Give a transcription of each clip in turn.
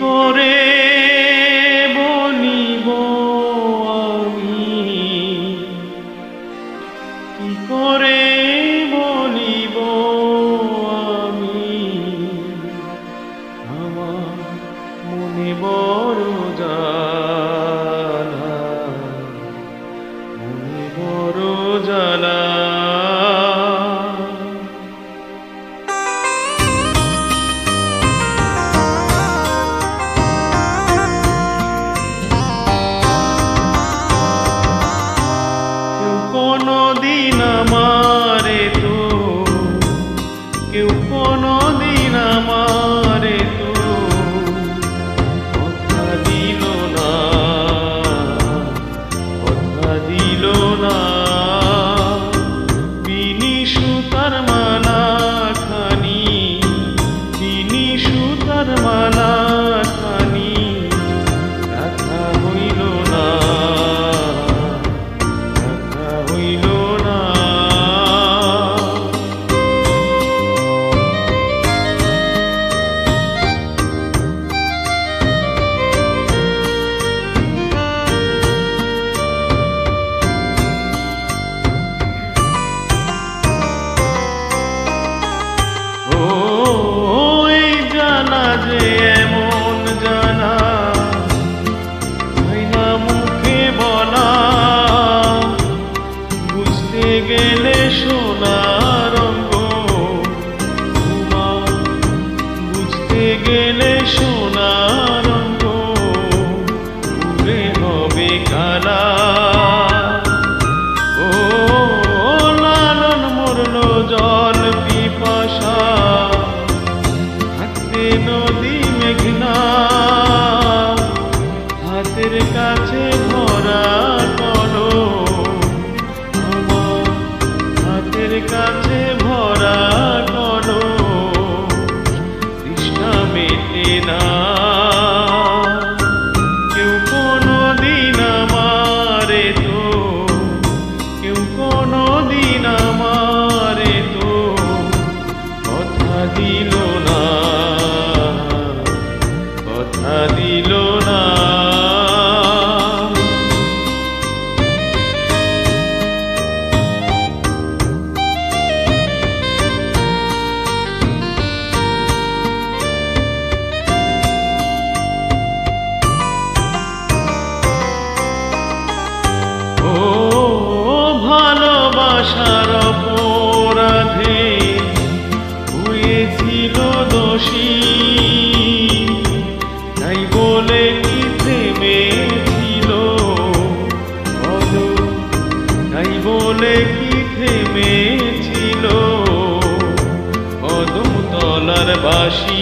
করে বলিব আমি? কি করে বলিব আমি? আমার মনে বড় না হাতের কাছে ভরা করো আমার হাতের কাছে ভরা করো তৃষ্ণা মেটে না। কেউ কোনো দিন আমারে তো, কেউ কোনো দিন আমারে তো কথা দিল না, কথা দিল না দোষী তাই বলে কি থেমেছিল? বলো। তাই বলে কি থেমেছিল? অদম তলার বাসী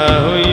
Ahoy